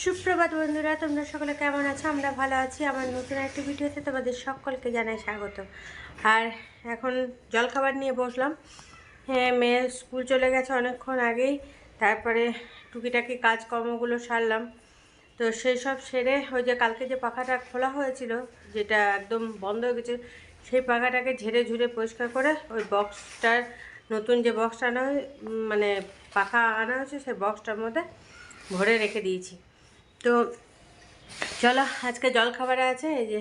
সুপ্রভাত বন্ধুরা, তোমরা সকলে কেমন আছো? আমরা ভালো আছি। আমার নতুন একটি ভিডিওতে তোমাদের সকলকে জানাই স্বাগত। আর এখন জলখাবার নিয়ে বসলাম। হ্যাঁ মেয়ে স্কুল চলে গেছে অনেকক্ষণ আগেই। তারপরে টুকিটাকি কাজকর্মগুলো সারলাম। তো সেই সব সেরে ওই যে কালকে যে পাখাটা খোলা হয়েছিল, যেটা একদম বন্ধ হয়ে গেছে, সেই পাখাটাকে ঝেড়ে ঝুড়ে পরিষ্কার করে ওই বক্সটার নতুন যে বক্সটা আনা মানে পাখা আনা হয়েছে, সেই বক্সটার মধ্যে ভরে রেখে দিয়েছি। তো চলো, আজকে জল খাবারে আছে, এই যে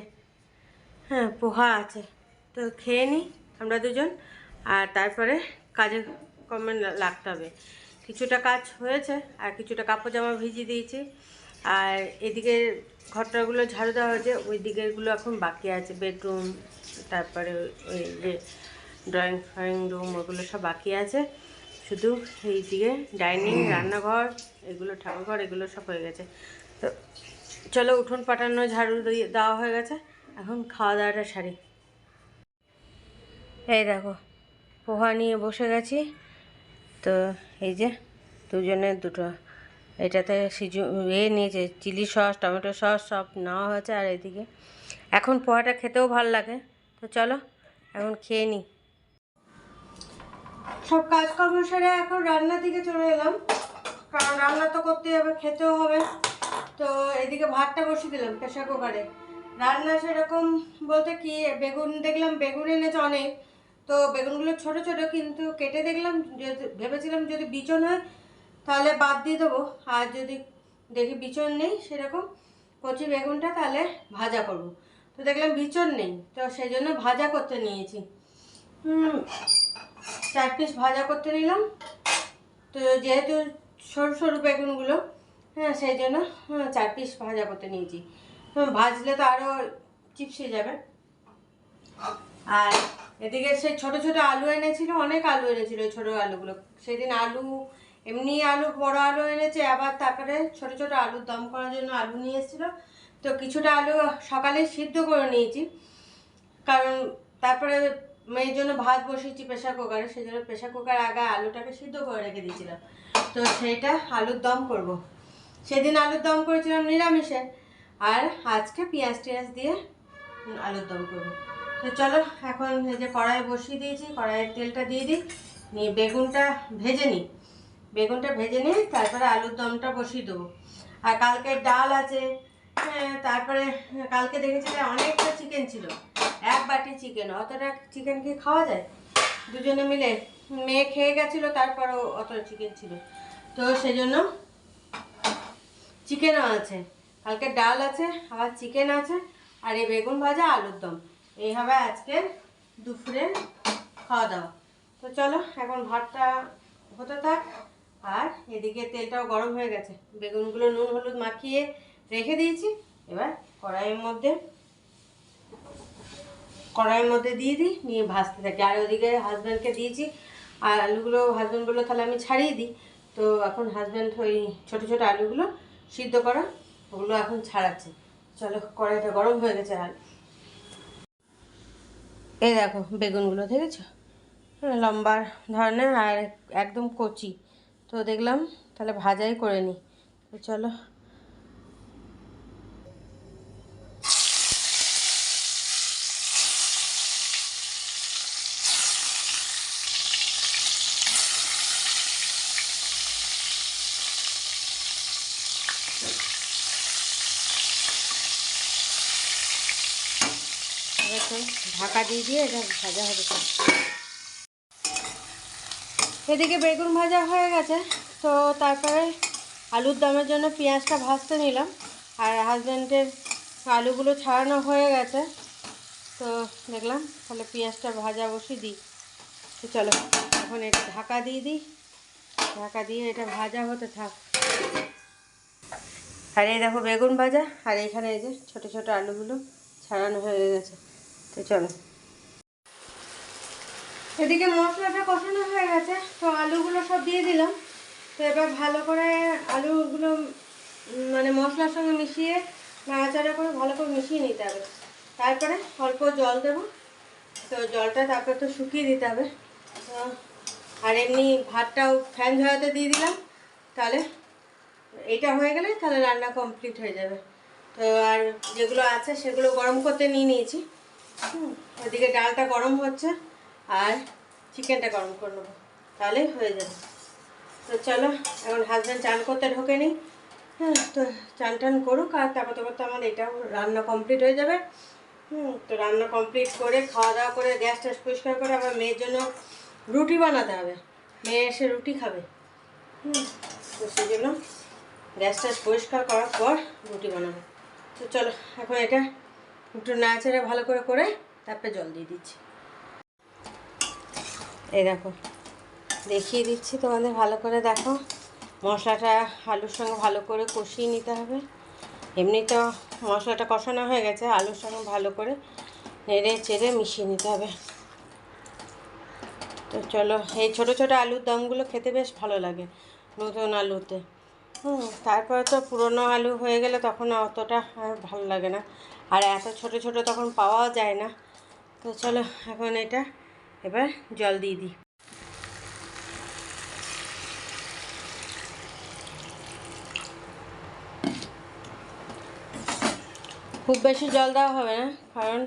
হ্যাঁ পোহা আছে। তো খেয়ে নিই আমরা দুজন, আর তারপরে কাজে কমে লাগতে হবে। কিছুটা কাজ হয়েছে, আর কিছুটা কাপড় জামা ভিজিয়ে দিয়েছি। আর এদিকে ঘরটাগুলো ঝাড়ু দেওয়া হয়েছে, ওই দিকেরগুলো এখন বাকি আছে, বেডরুম, তারপরে ওই যে ড্রয়িং, ফ্রয়িং রুম, ওগুলো সব বাকি আছে। শুধু এই দিকে ডাইনিং, রান্নাঘর, এগুলো ঠাকুরঘর, এগুলো সব হয়ে গেছে। তো চলো উঠোন পাঠানো ঝাড়ু দেওয়া হয়ে গেছে। এখন খাওয়া দাওয়াটা সারি। এই দেখো, পোহা নিয়ে বসে গেছি। তো এই যে দুজনের দুটো, এটাতে সিজু, এ নিয়েছে, চিলি সস, টমেটো সস, সব নেওয়া হয়েছে আর এদিকে। এখন পোহাটা খেতেও ভালো লাগে। তো চলো, এখন খেয়ে নিই সব কাজকর্ম সেরে এখন রান্নার দিকে চলে এলাম। কারণ রান্না তো করতেই হবে, খেতেও হবে। তো এদিকে ভাতটা বসিয়ে দিলাম প্রেশার কুকারে। রান্না সেরকম বলতে কি, বেগুন দেখলাম বেগুন এনেছে অনেক। তো বেগুনগুলো ছোট ছোট কিন্তু কেটে দেখলাম ভেবেছিলাম যদি বিচন হয় তাহলে বাদ দিয়ে দেবো। আর যদি দেখি বিচন নেই সেরকম কচি বেগুনটা তাহলে ভাজা করব। তো দেখলাম বিচন নেই, তো সেই জন্য ভাজা করতে নিয়েছি। চার পিস ভাজা করতে নিলাম। তো যেহেতু সরু সরু বেগুনগুলো হ্যাঁ সেই জন্য হ্যাঁ, চার পিস ভাজা করতে নিয়েছি। হ্যাঁ, ভাজলে তো আরও চিপসে যাবে। আর এদিকে সেই ছোট ছোট আলু এনেছিল অনেক আলু এনেছিল ছোট আলুগুলো। সেদিন আলু এমনি আলু বড় আলু এনেছে আবার তারপরে ছোট ছোট আলুর দম করার জন্য আলু নিয়ে এসেছিল। তো কিছুটা আলু সকালে সিদ্ধ করে নিয়েছি। কারণ তারপরে মেয়ের জন্য ভাত বসিয়েছি প্রেশার কুকারে সেই জন্য প্রেশার কুকার আগে আলুটাকে সিদ্ধ করে রেখে দিয়েছিলাম। তো সেইটা আলুর দম করব। সেদিন আলুর দম করেছিলাম নিরামিষে। আর আজকে পেঁয়াজ টিয়াজ দিয়ে আলুর দম করব। তো চলো এখন এই যে কড়াই বসিয়ে দিয়েছি কড়াইয়ের তেলটা দিয়ে দিই। নিয়ে বেগুনটা ভেজে নিই। বেগুনটা ভেজে নিয়ে তারপরে আলুর দমটা বসিয়ে দেবো। আর কালকে ডাল আছে হ্যাঁ, তারপরে কালকে দেখেছিলে অনেকটা চিকেন ছিল। এক বাটি চিকেন অতটা চিকেন কি খাওয়া যায়? দুজনে মিলে মেয়ে খেয়ে গেছিল তারপরেও অত চিকেন ছিল। তো সেই জন্য চিকেনও আছে। কালকে ডাল আছে, আবার চিকেন আছে, আর এই বেগুন ভাজা, আলুর দম। এই হবে আজকের দুপুরের খাওয়া দাওয়া তো চলো, এখন ভাতটা হতে থাক, আর এদিকে তেলটাও গরম হয়ে গেছে। বেগুনগুলো নুন, হলুদ মাখিয়ে রেখে দিয়েছি। এবার কড়াইয়ের মধ্যে কড়াইয়ের মধ্যে দিয়ে দিই, নিয়ে ভাজতে থাকি। আর ওদিকে হাজব্যান্ডকে দিয়েছি। আর আলুগুলো হাজব্যান্ড বলল, তাহলে আমি ছাড়িয়ে দিই। তো এখন হাজব্যান্ড ওই ছোটো ছোটো আলুগুলো সিদ্ধ করা, ওগুলো এখন ছাড়াচ্ছে। চলো, কড়াইটা গরম হয়ে গেছে আর। এই দেখো, বেগুনগুলো দেখেছ? লম্বার লম্বা ধরনের আর একদম কচি। তো দেখলাম, তাহলে ভাজাই করে নিই। তো চলো এবার তো ঢাকা দিয়ে দিয়ে এটা ভাজা হবে এদিকে বেগুন ভাজা হয়ে গেছে, তো তারপরে আলুর দমের জন্য পেঁয়াজটা ভাজতে নিলাম, আর হাজব্যান্ডের আলুগুলো ছাড়ানো হয়ে গেছে। তো দেখলাম, তাহলে পেঁয়াজটা ভাজা বসিয়ে দিই। তো চলো, এখন এটা ঢাকা দিয়ে দিই। ঢাকা দিয়ে এটা ভাজা হতে থাক। আর এই দেখো বেগুন ভাজা, আর এখানে এই যে ছোটো ছোটো আলুগুলো ছাড়ানো হয়ে গেছে। তো চলো। এদিকে মশলাটা কষানো হয়ে গেছে, তো আলুগুলো সব দিয়ে দিলাম। তো এবার ভালো করে আলুগুলো মানে মশলার সঙ্গে মিশিয়ে নাড়াচাড়া করে ভালো করে মিশিয়ে নিতে হবে। তারপরে অল্প জল দেবো। তো জলটা তারপরে তো শুকিয়ে দিতে হবে। আর এমনি ভাতটাও ফ্যান ঝরাতে দিয়ে দিলাম। তাহলে এটা হয়ে গেলে তাহলে রান্না কমপ্লিট হয়ে যাবে। তো আর যেগুলো আছে সেগুলো গরম করতে নিয়ে নিয়েছি। ওদিকে ডালটা গরম হচ্ছে আর চিকেনটা গরম করে নেব। তাহলেই হয়ে যাবে। তো চলো, এখন হাজব্যান্ড চান করতে ঢোকে নি। হ্যাঁ তো চান টান করুক আর তারপর তারপর তো আমার এটাও রান্না কমপ্লিট হয়ে যাবে। হুম, তো রান্না কমপ্লিট করে খাওয়া দাওয়া করে গ্যাস ট্যাস পরিষ্কার করে আবার মেয়ের জন্য রুটি বানাতে হবে। মেয়ে এসে রুটি খাবে। হুম, তো সেই জন্য গ্যাস ট্যাস পরিষ্কার করার পর রুটি বানাবো। তো চলো, এখন এটা একটু নাড়াচাড়া ভালো করে করে তারপরে জল দিয়ে দিচ্ছি। এই দেখো, দেখিয়ে দিচ্ছি তোমাদের ভালো করে। দেখো, মশলাটা আলুর সঙ্গে ভালো করে কষিয়ে নিতে হবে। এমনি তো মশলাটা কষানো হয়ে গেছে, আলুর সঙ্গে ভালো করে নেড়ে চেড়ে মিশিয়ে নিতে হবে। তো চলো, এই ছোটো ছোটো আলুর দমগুলো খেতে বেশ ভালো লাগে নতুন আলুতে। হুম, তারপরে তো পুরনো আলু হয়ে গেলে তখন অতটা ভালো লাগে না। আর এত ছোট ছোট তখন পাওয়াও যায় না। তো চলো এখন এটা এবার জল দিয়ে দিই। খুব বেশি জল দেওয়া হবে না, কারণ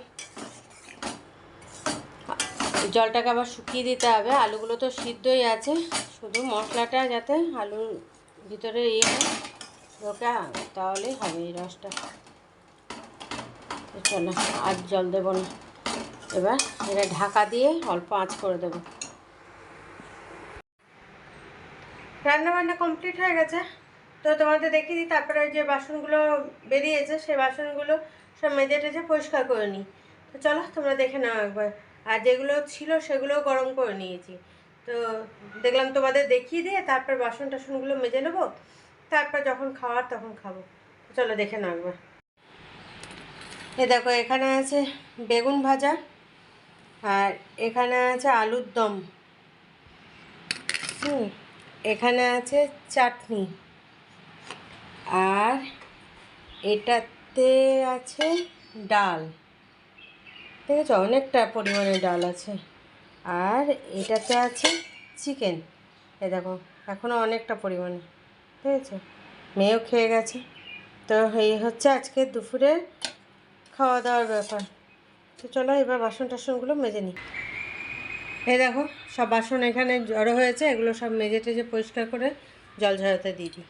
জলটাকে আবার শুকিয়ে দিতে হবে। আলুগুলো তো সিদ্ধই আছে, শুধু মশলাটা যাতে আলুর ভিতরে ইয়ে ঢোকা তাহলেই হবে এই রসটা। চলো আর জল দেবো না। এবার এটা ঢাকা দিয়ে অল্প আঁচ করে দেবো। রান্না বান্না কমপ্লিট হয়ে গেছে। তো তোমাদের দেখিয়ে দিই, তারপরে যে বাসনগুলো বেরিয়েছে, সেই বাসনগুলো সব মেজে টেজে পরিষ্কার করে নিই। তো চলো, তোমরা দেখে নাও একবার। আর যেগুলো ছিল, সেগুলোও গরম করে নিয়েছি। তো দেখলাম তোমাদের দেখিয়ে দিয়ে তারপর বাসন টাসনগুলো মেজে নেব। তারপর যখন খাওয়ার, তখন খাব। চলো, দেখে নাও একবার। এ দেখো, এখানে আছে বেগুন ভাজা আর এখানে আছে আলুর দম। হুম, এখানে আছে চাটনি। আর এটাতে আছে ডাল। ঠিক আছে অনেকটা পরিমাণে ডাল আছে। আর এটাতে আছে চিকেন। এ দেখো এখনও অনেকটা পরিমাণে। ঠিক আছে মেয়েও খেয়ে গেছে। তো এই হচ্ছে আজকে দুপুরে খাওয়া দাওয়ার ব্যাপার। তো চলো এবার বাসন টাসনগুলো মেজে নিই। এই দেখো সব বাসন এখানে জড়ো হয়েছে এগুলো সব মেজে টেজে পরিষ্কার করে জল ঝরাতে দিয়ে দিই।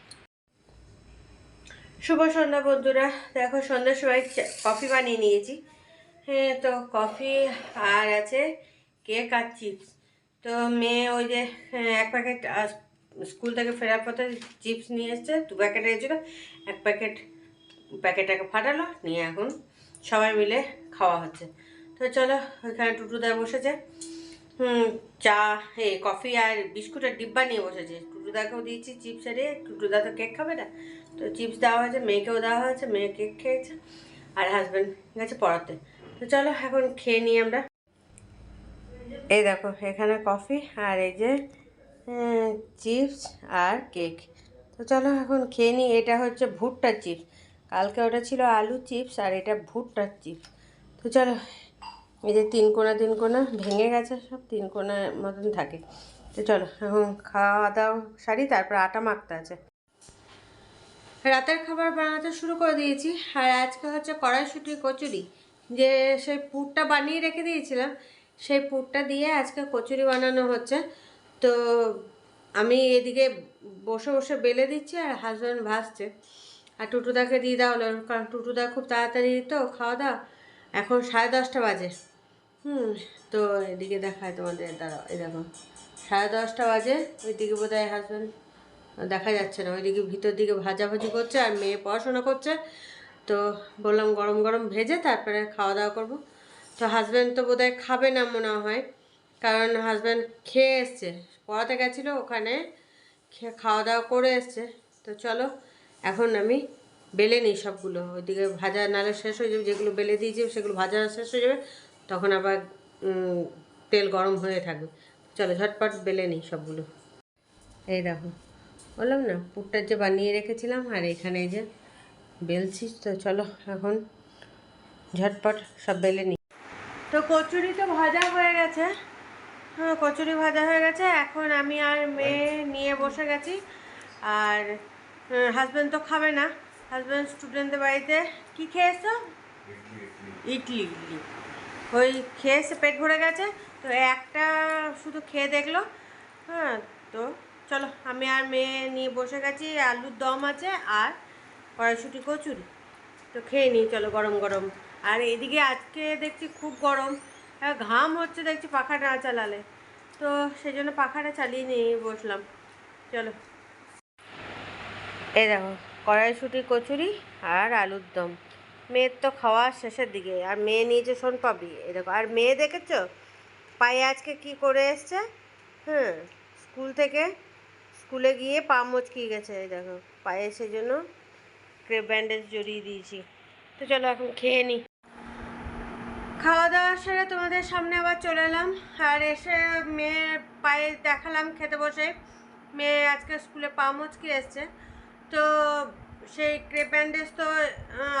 শুভ সন্ধ্যা বন্ধুরা দেখো সন্ধ্যার সময় কফি বানিয়ে নিয়েছি। হ্যাঁ তো কফি আর আছে কেক আর চিপস। তো মেয়ে ওই যে হ্যাঁ, এক প্যাকেট স্কুল থেকে ফেরার পথে চিপস নিয়ে এসছে দু প্যাকেট হয়েছিল এক প্যাকেট প্যাকেটটাকে ফাটালো নিয়ে এখন সবাই মিলে খাওয়া হচ্ছে। তো চলো, ওইখানে টুটুদা বসেছে। হুম, চা, এ, কফি আর বিস্কুটের ডিব্বা নিয়ে বসেছে। টুটুদাকেও দিয়েছি চিপস আরে টুটুদা তো কেক খাবে না। তো চিপস দেওয়া হয়েছে, মেয়েকেও দেওয়া হয়েছে, মেয়ে কেক খেয়েছে আর হাজব্যান্ড গেছে পড়াতে। তো চলো, এখন খেয়ে নিই আমরা। এই দেখো, এখানে কফি আর এই যে চিপস আর কেক। তো চলো, এখন খেয়ে নিই। এটা হচ্ছে ভুট্টার চিপস। কালকে ওটা ছিল আলু চিপস আর এটা ভুট্টার চিপস। তো চলো, এই যে তিন কোনা তিন কোনা ভেঙে গেছে সব, তিন কোনার মতন থাকে। তো চলো, এখন খাওয়া দাওয়া সারি, তারপর আটা মাখতে আছে। রাতের খাবার বানাতে শুরু করে দিয়েছি, আর আজকে হচ্ছে কড়াইশুটি কচুরি। যে সেই পুরটা বানিয়ে রেখে দিয়েছিলাম, সেই পুরটা দিয়ে আজকে কচুরি বানানো হচ্ছে। তো আমি এদিকে বসে বসে বেলে দিচ্ছি আর হাজব্যান্ড ভাসছে আর টুটুদাকে দিয়ে দেওয়া হলো কারণ টুটুদা খুব তাড়াতাড়ি তো খাওয়া দাওয়া। এখন সাড়ে দশটা বাজে। হুম, তো এদিকে দেখায় তোমাদের, দাঁড়াও দেখো। সাড়ে দশটা বাজে, ওইদিকে বোধ হয় হাজব্যান্ড দেখা যাচ্ছে না। ওইদিকে ভিতর দিকে ভাজাভাজি করছে আর মেয়ে পড়াশোনা করছে। তো বললাম গরম গরম ভেজে তারপরে খাওয়া দাওয়া করব। তো হাজব্যান্ড তো বোধহয় খাবে না মনে হয়, কারণ হাজব্যান্ড খেয়ে এসছে। পড়াতে গেছিল ওখানে খাওয়া দাওয়া করে এসছে। তো চলো এখন আমি বেলে নিই সবগুলো। ওইদিকে ভাজা নালে শেষ হয়ে যাবে যেগুলো বেলে দিয়েছি সেগুলো ভাজা শেষ হয়ে যাবে তখন আবার তেল গরম হয়ে থাকবে। চলো ঝটপট বেলে নিই সবগুলো। এই দেখো বললাম না পুরটা যে বানিয়ে রেখেছিলাম আর এখানে যে বেলছি তো চলো এখন ঝটপট সব বেলে নিই। তো কচুরি তো ভাজা হয়ে গেছে। হ্যাঁ কচুরি ভাজা হয়ে গেছে। এখন আমি আর মেয়ে নিয়ে বসে গেছি। আর হাজব্যান্ড তো খাবে না। হাজব্যান্ড স্টুডেন্টদের বাড়িতে কি খেয়েছো? ইডলি। ইডলি ওই খেয়ে এসে পেট ভরে গেছে তো একটা শুধু খেয়ে দেখল। হ্যাঁ তো চলো আমি আর মেয়ে নিয়ে বসে গেছি আলুর দম আছে আর কড়াইশুটি কচুরি। তো খেয়ে নিই চলো গরম গরম। আর এদিকে আজকে দেখছি খুব গরম। হ্যাঁ, ঘাম হচ্ছে দেখছি পাখা না চালালে। তো সেই জন্য পাখাটা চালিয়ে নিয়ে বসলাম। চলো। এই দেখো, কড়াইশুটি, কচুরি আর আলুর দম। মেয়ের তো খাওয়া শেষের দিকে, আর মেয়ে নিয়েছে শোন পাবি। এই দেখো, আর মেয়ে দেখেছ? পায়ে আজকে কি করে এসছে? হ্যাঁ স্কুল থেকে স্কুলে গিয়ে পা মচকিয়ে গেছে, এই দেখো, পায়ে সেই জন্য ক্রেপ ব্যান্ডেজ জড়িয়ে দিয়েছি। তো চলো এখন খেয়ে নিই খাওয়া দাওয়া সেরে তোমাদের সামনে আবার চলে এলাম, আর এসে মেয়ের পায়ে দেখালাম খেতে বসে। মেয়ে আজকে স্কুলে পা মুচকি এসছে। তো সেই ক্রেপ ব্যান্ডেজ তো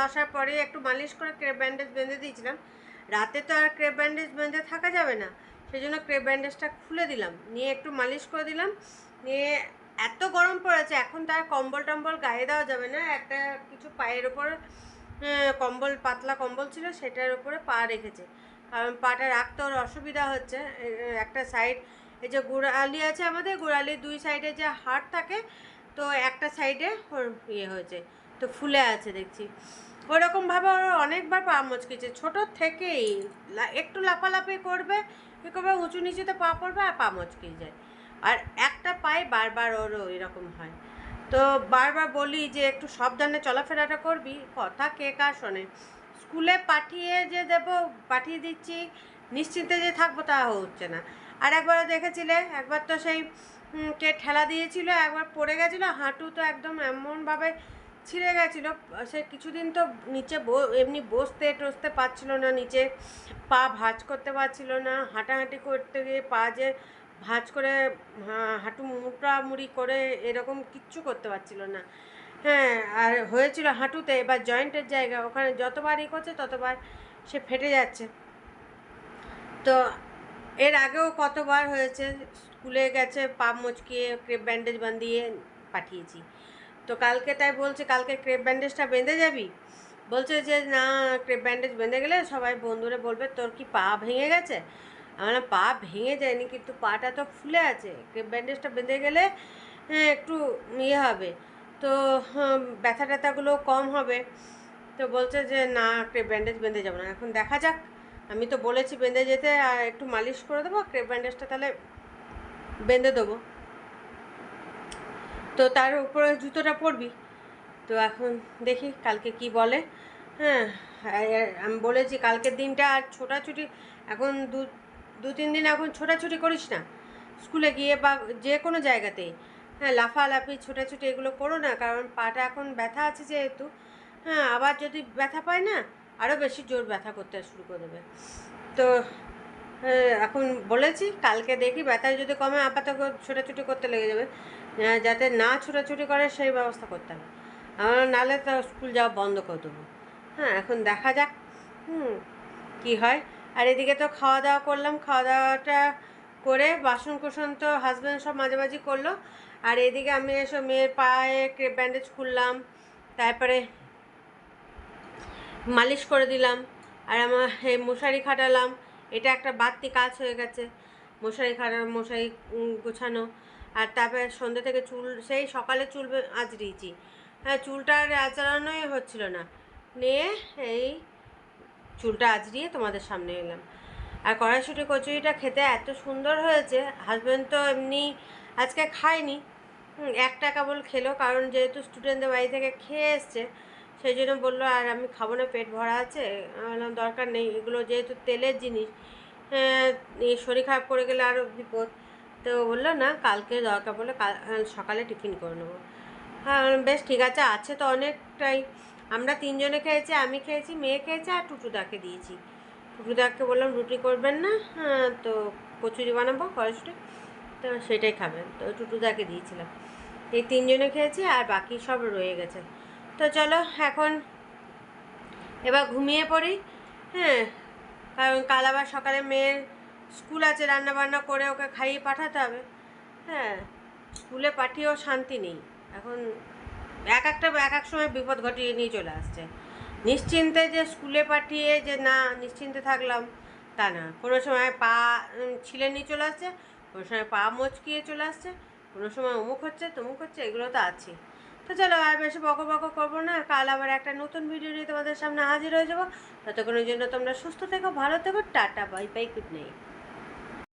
আসার পরে একটু মালিশ করে ক্রেপ ব্যান্ডেজ বেঁধে দিয়েছিলাম। রাতে তো আর ক্রেপ ব্যান্ডেজ বেঁধে থাকা যাবে না সেই জন্য ক্রেপ ব্যান্ডেজটা খুলে দিলাম। নিয়ে একটু মালিশ করে দিলাম। নিয়ে এত গরম পড়েছে, এখন তার কম্বল টম্বল গায়ে দেওয়া যাবে না। একটা কিছু পায়ের ওপর কম্বল, পাতলা কম্বল ছিল সেটার উপরে পা রেখেছে। কারণ পাটা রাখতে ওর অসুবিধা হচ্ছে একটা সাইড এই যে গোড়ালি আছে আমাদের, গোড়ালির দুই সাইডে যে হাড় থাকে তো একটা সাইডে ওর ইয়ে হয়েছে, তো ফুলে আছে দেখছি। ওরকমভাবে ওর অনেকবার পা মচকেছে ছোটোর থেকেই একটু লাফালাফি করবে কী করবে, উঁচু নিচুতে পা পড়বে আর পা মচকে যায়। আর একটা পায়ে বারবার ওরও এরকম হয়। তো বারবার বলি যে, একটু সাবধানে চলাফেরাটা করবি, কথা কে কার শোনে। স্কুলে পাঠিয়ে যে দেব, পাঠিয়ে দিচ্ছি, নিশ্চিন্তে যে থাকব তা হচ্ছে না। আর একবারও দেখেছিলে, একবার তো সেই কে ঠেলা দিয়েছিল, একবার পড়ে গেছিল, হাঁটু তো একদম এমনভাবে ছিঁড়ে গেছিল, সে কিছুদিন তো নিচে এমনি বসতে টসতে পারছিল না, নিচে পা ভাঁজ করতে পারছিল না, হাঁটাহাঁটি করতে গিয়ে পা যে ভাঁজ করে হাঁটু মুড়ি করে এরকম কিচ্ছু করতে পারছিল না। হ্যাঁ আর হয়েছিল হাঁটুতে, এবার জয়েন্টের জায়গা, ওখানে যতবার ই করছে ততবার সে ফেটে যাচ্ছে। তো এর আগেও কতবার হয়েছে স্কুলে গেছে পা মচকিয়ে ক্রেপ ব্যান্ডেজ বাঁধিয়ে পাঠিয়েছি। তো কালকে তাই বলছে, কালকে ক্রেপ ব্যান্ডেজটা বেঁধে যাবি? বলছে যে, না, ক্রেপ ব্যান্ডেজ বেঁধে গেলে সবাই বন্ধুরা বলবে, তোর কি পা ভেঙে গেছে? আমার পা ভেঙে যায়নি, কিন্তু পাটা তো ফুলে আছে। ক্রেপ ব্যান্ডেজটা বেঁধে গেলে হ্যাঁ একটু ইয়ে হবে। তো ব্যথা ট্যাথাগুলো কম হবে। তো বলছে যে, না, ক্রেপ ব্যান্ডেজ বেঁধে যাব না। এখন দেখা যাক। আমি তো বলেছি বেঁধে যেতে, আর একটু মালিশ করে দেবো। ক্রেপ ব্যান্ডেজটা তাহলে বেঁধে দেবো। তো তার উপরে জুতোটা পরবি। তো এখন দেখি কালকে কি বলে। হ্যাঁ আমি বলেছি কালকের দিনটা আর ছোটাছুটি, এখন দু দু, তিন দিন এখন ছোটাছুটি করিস না। স্কুলে গিয়ে বা যে কোনো জায়গাতেই। হ্যাঁ লাফালাফি, ছোটাছুটি এগুলো করো না, কারণ পাটা এখন ব্যথা আছে যেহেতু। হ্যাঁ আবার যদি ব্যথা পায় না আরও বেশি জোর ব্যথা করতে শুরু করে দেবে। তো এখন বলেছি, কালকে দেখি ব্যথা যদি কমে, আপাতত ছোটাছুটি করতে লেগে যাবে। যাতে না ছোটাছুটি করে, সেই ব্যবস্থা করতে হবে। আমার নাহলে তো স্কুল যাওয়া বন্ধ করে দেবো। হ্যাঁ এখন দেখা যাক, হুম, কী হয়। আর এদিকে তো খাওয়া দাওয়া করলাম, খাওয়া দাওয়াটা করে বাসন কোসন তো হাজব্যান্ড সব মাঝে মাঝে করল। আর এদিকে আমি এসব মেয়ের পায়ে ক্রেপ ব্যান্ডেজ খুললাম, তারপরে মালিশ করে দিলাম। আর আমার এই মশারি খাটালাম এটা একটা বাড়তি কাজ হয়ে গেছে। মশারি খাটা মশারি গোছানো। আর তারপরে সন্ধ্যে থেকে চুল, সেই সকালে চুল আঁচড়িয়েছি হ্যাঁ চুলটা আঁচড়ানোই হচ্ছিল না। নিয়ে এই চুলটা আঁচড়িয়ে তোমাদের সামনে এলাম। আর কড়াইশুটি কচুরিটা খেতে এত সুন্দর হয়েছে হাজব্যান্ড তো এমনি আজকে খায়নি। একটা কেবল খেলো, কারণ যেহেতু স্টুডেন্টদের বাড়ি থেকে খেয়ে এসছে সেই জন্য বলল আর আমি খাব না পেট ভরা আছে। বললাম দরকার নেই এগুলো যেহেতু তেলের জিনিস হ্যাঁ, শরীর খারাপ করে গেলে আরও বিপদ। তো বলল না কালকে দরকার পড়লে কাল সকালে টিফিন করে নেব। হ্যাঁ বেশ ঠিক আছে আছে তো অনেকটাই। আমরা তিনজনে খেয়েছি আমি খেয়েছি মেয়ে খেয়েছে আর টুটুদাকে দিয়েছি। টুটুদাকে বললাম রুটি করবেন না হ্যাঁ তো কচুরি বানাবো কড়াইশুটি তো সেটাই খাবেন। তো টুটুদাকে দিয়েছিলাম। এই তিনজনে খেয়েছি আর বাকি সব রয়ে গেছে। তো চলো এখন এবার ঘুমিয়ে পড়ি হ্যাঁ। কারণ কাল আবার সকালে মেয়ের স্কুল আছে রান্না বান্না করে ওকে খাইয়ে পাঠাতে হবে হ্যাঁ। স্কুলে পাঠিয়েও শান্তি নেই। এখন এক একটা, এক এক সময় বিপদ ঘটিয়ে নিয়ে চলে আসছে। নিশ্চিন্তে যে স্কুলে পাঠিয়ে যে না, নিশ্চিন্তে থাকলাম তা না। কোনো সময় পা ছিলে নিয়ে চলে আসছে, কোনো সময় পা মচকিয়ে চলে আসছে, কোনো সময় অমুক হচ্ছে, তমুক হচ্ছে, এগুলো তো আছে তো চলো আর বেশি বকো বকো করব না, কাল আবার একটা নতুন ভিডিও নিয়ে তোমাদের সামনে হাজির হয়ে যাব। ততক্ষণের জন্য তোমরা সুস্থ থেকো, ভালো থেকো, tata bye bye good night